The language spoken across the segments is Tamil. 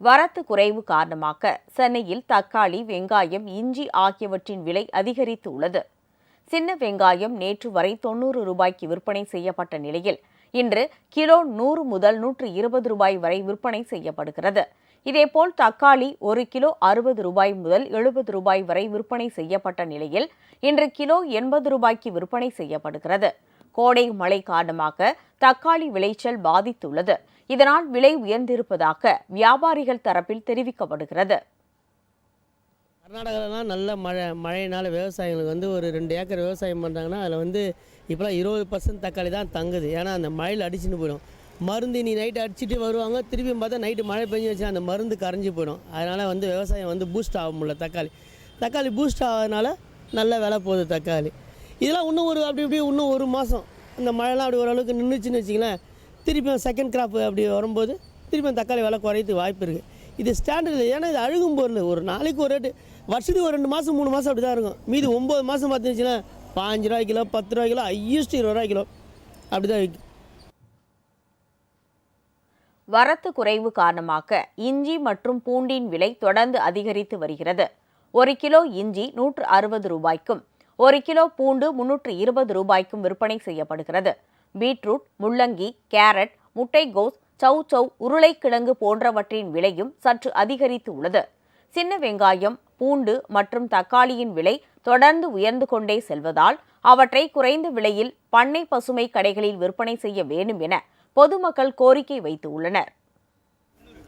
வரத்து குறைவு காரணமாக சென்னையில் தக்காளி வெங்காயம் இஞ்சி ஆகியவற்றின் விலை அதிகரித்து உள்ளது சின்ன வெங்காயம் நேற்று வரை தொண்ணூறு ரூபாய்க்கு விற்பனை செய்யப்பட்ட நிலையில் இன்று கிலோ நூறு முதல் நூற்று இருபது ரூபாய் வரை விற்பனை செய்யப்படுகிறது. இதேபோல் தக்காளி ஒரு கிலோ அறுபது ரூபாய் முதல் எழுபது ரூபாய் வரை விற்பனை செய்யப்பட்ட நிலையில் இன்று கிலோ எண்பது ரூபாய்க்கு விற்பனை செய்யப்படுகிறது. கோடை மழை காரணமாக தக்காளி விளைச்சல் பாதித்துள்ளது. இதனால் விலை உயர்ந்திருப்பதாக வியாபாரிகள் தரப்பில் தெரிவிக்கப்படுகிறது. கர்நாடகாலலாம் நல்ல மழை மழையினால் விவசாயிகளுக்கு வந்து ஒரு ரெண்டு ஏக்கர் விவசாயம் பண்ணுறாங்கன்னா அதில் வந்து இப்போலாம் இருபது பர்சன்ட் தக்காளி தான் தங்குது. ஏன்னா அந்த மழையில் அடிச்சுன்னு போயிடும். மருந்து நீ நைட்டு அடிச்சுட்டு வருவாங்க. திருப்பியும் பார்த்தா நைட்டு மழை பெஞ்சு வச்சு அந்த மருந்து கரைஞ்சி போயிடும். அதனால் வந்து விவசாயம் வந்து பூஸ்ட் ஆக முடியல தக்காளி. தக்காளி பூஸ்ட் ஆகிறதுனால நல்ல விலை போகுது தக்காளி. இதெல்லாம் இன்னும் ஒரு அப்படி இப்படி இன்னும் ஒரு மாதம் இந்த மழைலாம் அப்படி ஓரளவுக்கு நின்றுச்சுன்னு வச்சிங்களேன் திருப்பியும் செகண்ட் கிராப் அப்படி வரும்போது திருப்பியும் தக்காளி விலை குறையதுக்கு வாய்ப்பு இருக்குது இது ஸ்டாண்டர்ட் இல்லை. ஏன்னா இது அழுகும் பொருள். ஒரு நாளைக்கு ஒரு ரேட்டு வருஷத்துக்கு ஒரு ரெண்டு மாதம் மூணு மாதம் அப்படி தான் இருக்கும். மீதி ஒம்பது மாதம் பார்த்துச்சுன்னா பாஞ்சு ரூபாய் கிலோ பத்து ரூபாய் கிலோ ஐயஸ்ட் இருபது ரூபாய் கிலோ அப்படி தான் விற்கும் வரத்து குறைவு காரணமாக இஞ்சி மற்றும் பூண்டின் விலை தொடர்ந்து அதிகரித்து வருகிறது. ஒரு கிலோ இஞ்சி நூற்று அறுபது ரூபாய்க்கும் ஒரு கிலோ பூண்டு முன்னூற்று இருபது ரூபாய்க்கும் விற்பனை செய்யப்படுகிறது. பீட்ரூட் முள்ளங்கி கேரட் முட்டைகோஸ் சௌ சௌ உருளைக்கிழங்கு போன்றவற்றின் விலையும் சற்று அதிகரித்து உள்ளது. சின்ன வெங்காயம் பூண்டு மற்றும் தக்காளியின் விலை தொடர்ந்து உயர்ந்து கொண்டே செல்வதால் அவற்றை குறைந்த விலையில் பண்ணை பசுமை கடைகளில் விற்பனை செய்ய வேண்டும் என பொதுமக்கள் கோரிக்கை வைத்து உள்ளனர்.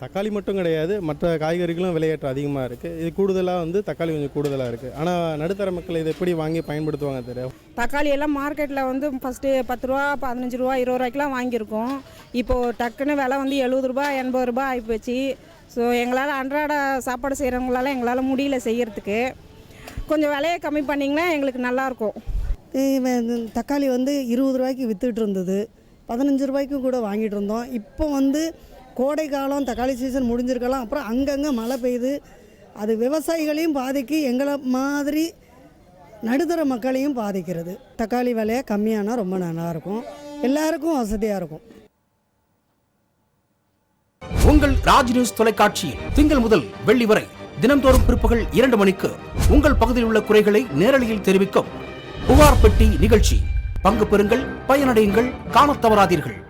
தக்காளி மட்டும் கிடையாது மற்ற காய்கறிகளும் விலையேற்றம் அதிகமாக இருக்குது இது கூடுதலாக வந்து தக்காளி கொஞ்சம் கூடுதலாக இருக்குது ஆனால் நடுத்தர மக்கள் இதை எப்படி வாங்கி பயன்படுத்துவாங்க தெரியும் தக்காளி எல்லாம் மார்க்கெட்டில் வந்து ஃபஸ்ட்டு பத்து ரூபா பதினஞ்சு ரூபா இருபது ரூபாய்க்குலாம் வாங்கியிருக்கோம். இப்போது டக்குன்னு விலை வந்து எழுபது ரூபா எண்பது ரூபா ஆகிப்போச்சு ஸோ எங்களால் அன்றாட சாப்பாடு செய்கிறவங்களால எங்களால் முடியல செய்யறதுக்கு. கொஞ்சம் விலையை கம்மி பண்ணிங்கன்னா எங்களுக்கு நல்லாயிருக்கும் தக்காளி வந்து இருபது ரூபாய்க்கு விற்றுட்டு இருந்தது. பதினஞ்சு ரூபாய்க்கு கூட வாங்கிட்டு இருந்தோம். இப்போ வந்து கோடை காலம் தக்காளி சீசன் முடிஞ்சிருக்கலாம். அப்புறம் அங்கங்கே மழை பெய்யுது அது விவசாயிகளையும் பாதிக்கு எங்களை மாதிரி நடுத்தர மக்களையும் பாதிக்கிறது. தக்காளி விலையை கம்மியானா ரொம்ப நல்லாயிருக்கும் எல்லாருக்கும் வசதியாக இருக்கும். உங்கள் ராஜ் நியூஸ் தொலைக்காட்சியில் திங்கள் முதல் வெள்ளி வரை தினந்தோறும் பிற்பகல் இரண்டு மணிக்கு உங்கள் பகுதியில் உள்ள குறைகளை நேரலையில் தெரிவிக்கும் புகார் பெட்டி நிகழ்ச்சி. பங்கு பெறுங்கள் பயனடையுங்கள் காணத் தவறாதீர்கள்.